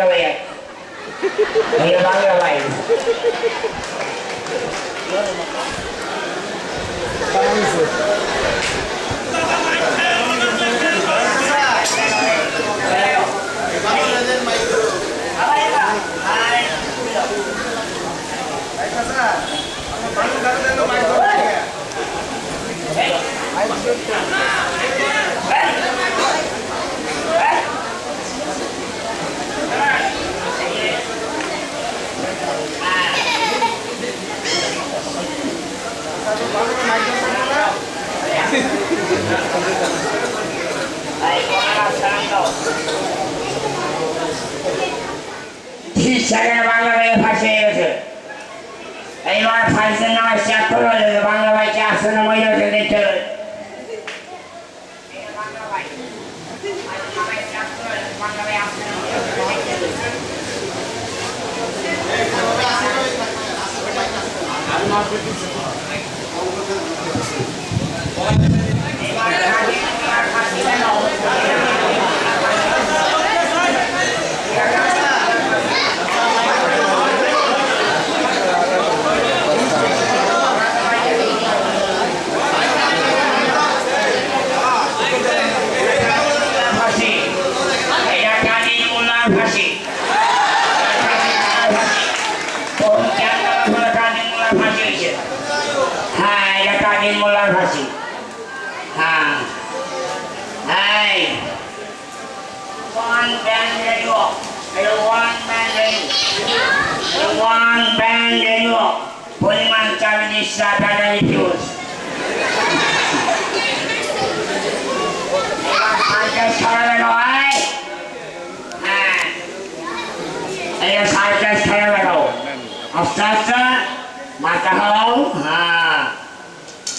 อะไรอ่ะมีร้านอะไรバランス。সেকেন্ড বাংলা ভাই ফাঁসি গেছে। এইবার ফাঁসির নামে হয়ে গেছে বাংলা ভাইকে আসছে না মহিলা দেখতে হবে। ফাঁসি এটা কাজী মোল্লার ফাঁসি কোন ক্যামেরা ধরে কাজী মোল্লার ফাঁসি হয়েছে হ্যাঁ এটা কাজী মোল্লার ফাঁসি হ্যাঁ হ্যাঁ one band radio পরিমাণ সাইকেল সরাবে নয় হ্যাঁ এই সাইকেল সরে বেরো আস্তে আস্তে মাথা হও হ্যাঁ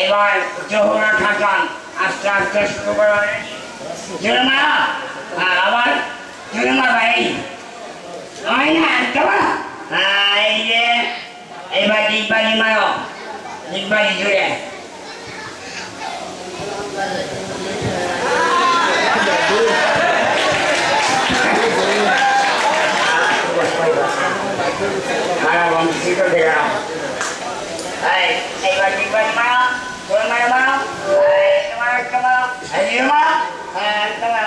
এবার যমুনা ঠাকান আস্তে আস্তে করো জোরে মারা হ্যাঁ আবার জোরে মারবা এই নয় না একটা মারা হ্যাঁ এই যে এবার ডিগবাজি মারো ডিগবাজি জুড়ে মারা বংশী তো দিলাম এই এইবার ডিগবাজি মারো জোরে মারো মারো এই তোমার একটা মারো এই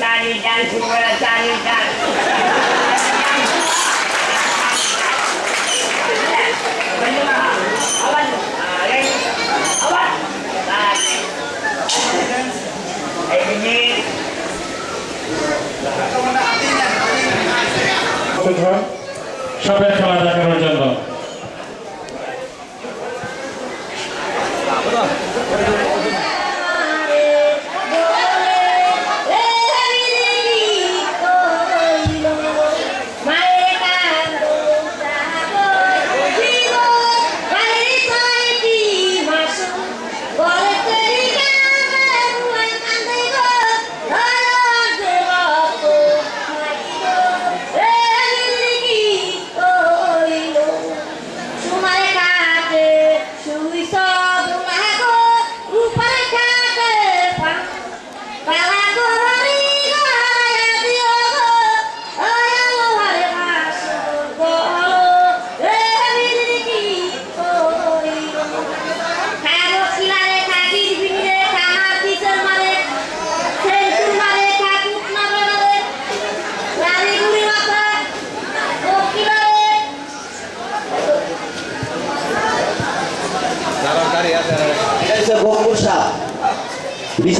চান শুরু করে চারি চান সবের খেলা দেখানোর জন্য।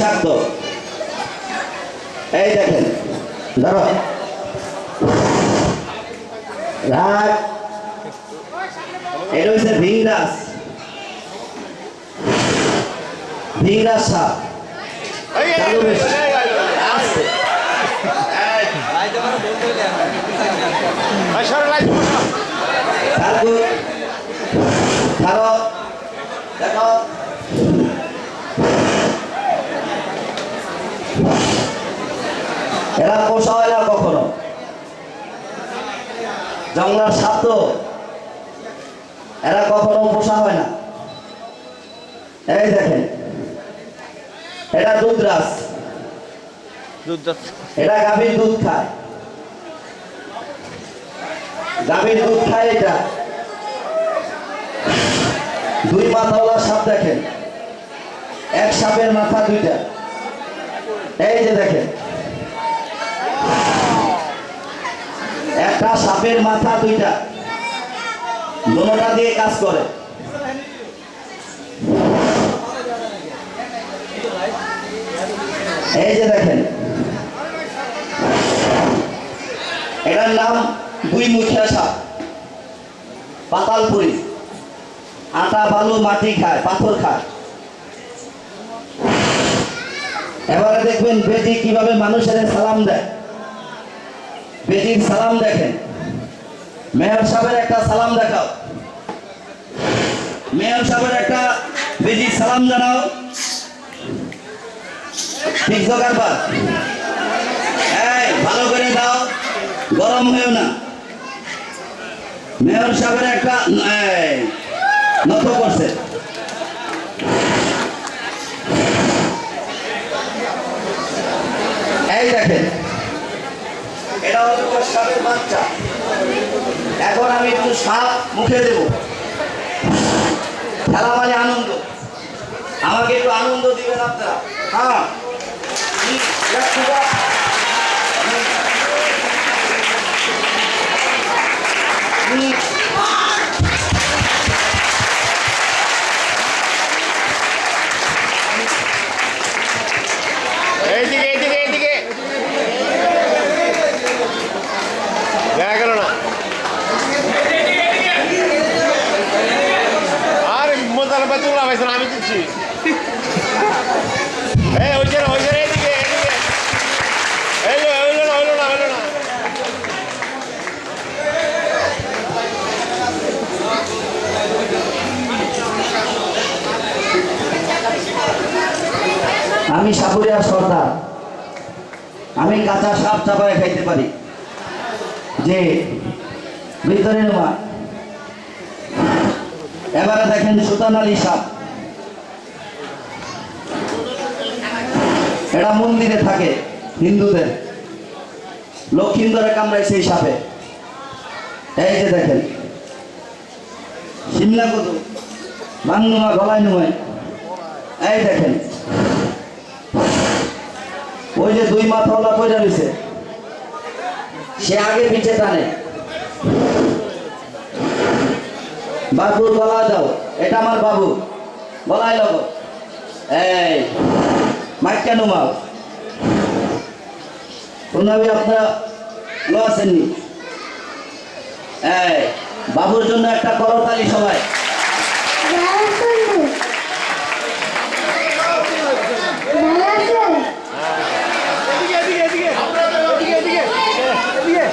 বিষাক্ত এই দেখেন ধরো রাগ এটা হচ্ছে ভিংরাস ভিংরাস সাপ চালু বেশ। আস্তে। এই। এরা পোষা হয় না কখনো। জঙ্গলার সাপ তো। এরা কখনো পোষা হয় না। এই দেখেন এটা দুধরাস এটা গাভীর দুধ খায়। গাভীর দুধ খায় এটা। দুই মাথাওয়ালা সাপ দেখেন। এক সাপের মাথা দুইটা। এই যে দেখেন একটা সাপের মাথা দুইটা। দোনোটা দিয়ে কাজ করে। এই যে দেখেন। এটার নাম দুই মুখিয়া সাপ। পাতালপুরি। আটা, বালু, মাটি খায়, পাথর খায়। এবারে দেখবেন বেটি কীভাবে মানুষের সালাম দেয়। বেটির সালাম দেখেন। মেয়র সাহেবের একটা সালাম দেখাও। মেয়র সাহেবের একটা বেটির সালাম জানাও। ঠিক কারবার এই, ভালো করে দাও। গরম হয়েও না। মেয়র সাহেবের একটা নত করছে এই দেখেন এখন আমি একটু সাপ মুখে দেব। খেলা মানে আনন্দ। আমাকে একটু আনন্দ দিবেন আপনারা। হ্যাঁ হুম, একটু দাও। হুম। হুম। এইদিকে এইদিকে এইদিকে দেখা গেল না আরে মোতার বাচ্চা আমি সাপুরিয়া সর্দার। আমি কাঁচা সাপ চাপায় খাইতে পারি। যে, ভিতরে নেওয়া এবারে দেখেন সুতান আলী সাপ। এটা মন্দিরে থাকে হিন্দুদের। লক্ষিন্দরে কামড়ায় সেই সাপে। এই যে দেখেন। সিমলা কদু বাংনুমা গলায় নুমায় এই দেখেন। ওই যে দুই মাথাওয়ালা পয়সা রয়েছে সে আগে পিছে টানে। বাবুর গলা দাও। এটা আমার বাবু। গলায় লগ। এই। মাইক কেন মাও প্রণবী আপনারা আসেননি বাবুর জন্য একটা করতালি সবাই। এদিকে এদিকে এদিকে এদিকে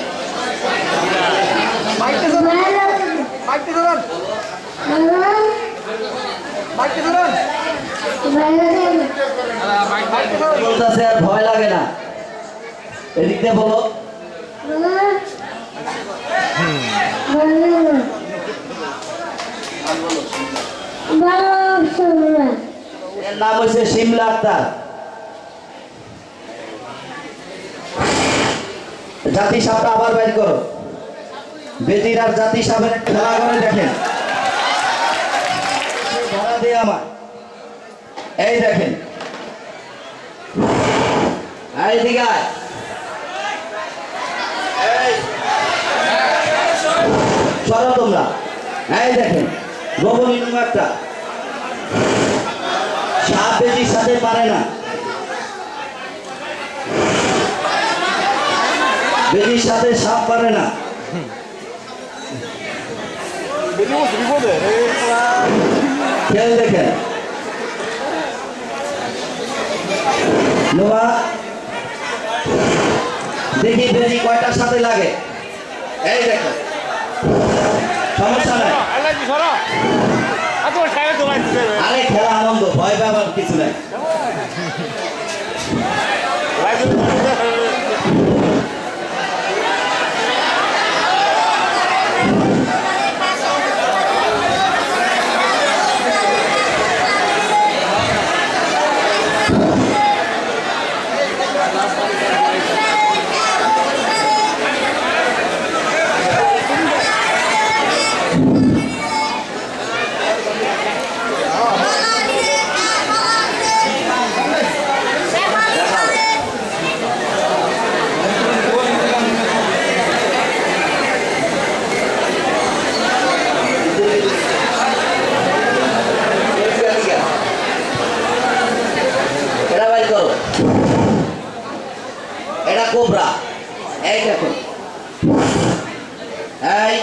ভয় লাগে না। বলো। নাম হচ্ছে শিমলা জাতি সাপটা আবার বের করো। বেটির আর জাতি সাপের খেলা করে দেখেন। ধরা দিয়ে আমার এই দেখেন। এই। এই। সরো তোমরা। এই দেখেন গোবর একটা সাপ বেটির সাথে পারে না। বেটির সাথে সাপ পারে না। খেল দেখেন। নোয়া দেখি বেজি কয়টার সাথে লাগে? এই দেখো। সমস্যা নাই। আরে খেলা আনন্দ, ভয় পাবার কিছু নাই এটা বাইর করো এটা কোবরা এই দেখো এই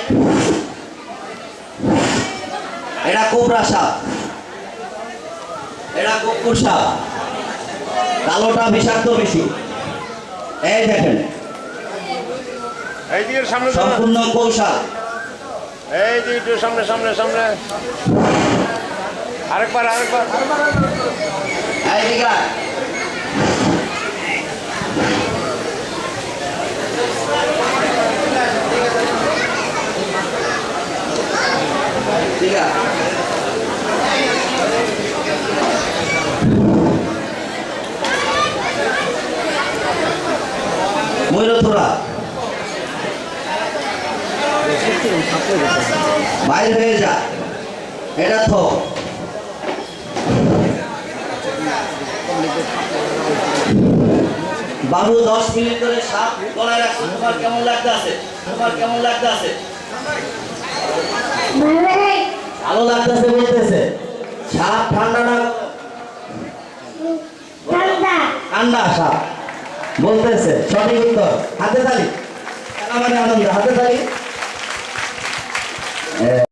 এটা কোবরা সাপ এটা কুকুর সাপ কালোটা বিষাক্ত বেশি। এই দেখেন। সম্পূর্ণ কৌশল। এই যে একটু সামনে সামনে সামনে। আরেকবার আরেকবার। এই দিকে আয়। ঠিক আছে ময়ূরথরা বাইরে হয়ে যা এটা থো বাবু দশ মিনিট ধরে সাপ গলায় রাখছো। তোমার কেমন লাগতে আছে? তোমার কেমন লাগতে আছে? ভালো লাগতেছে বলতেছে। সাপ ঠান্ডা না ঠান্ডা। সাপ। বলতেছে সঠিক উত্তর। হাতে তালি। মানে আনন্দ হাতে তালি।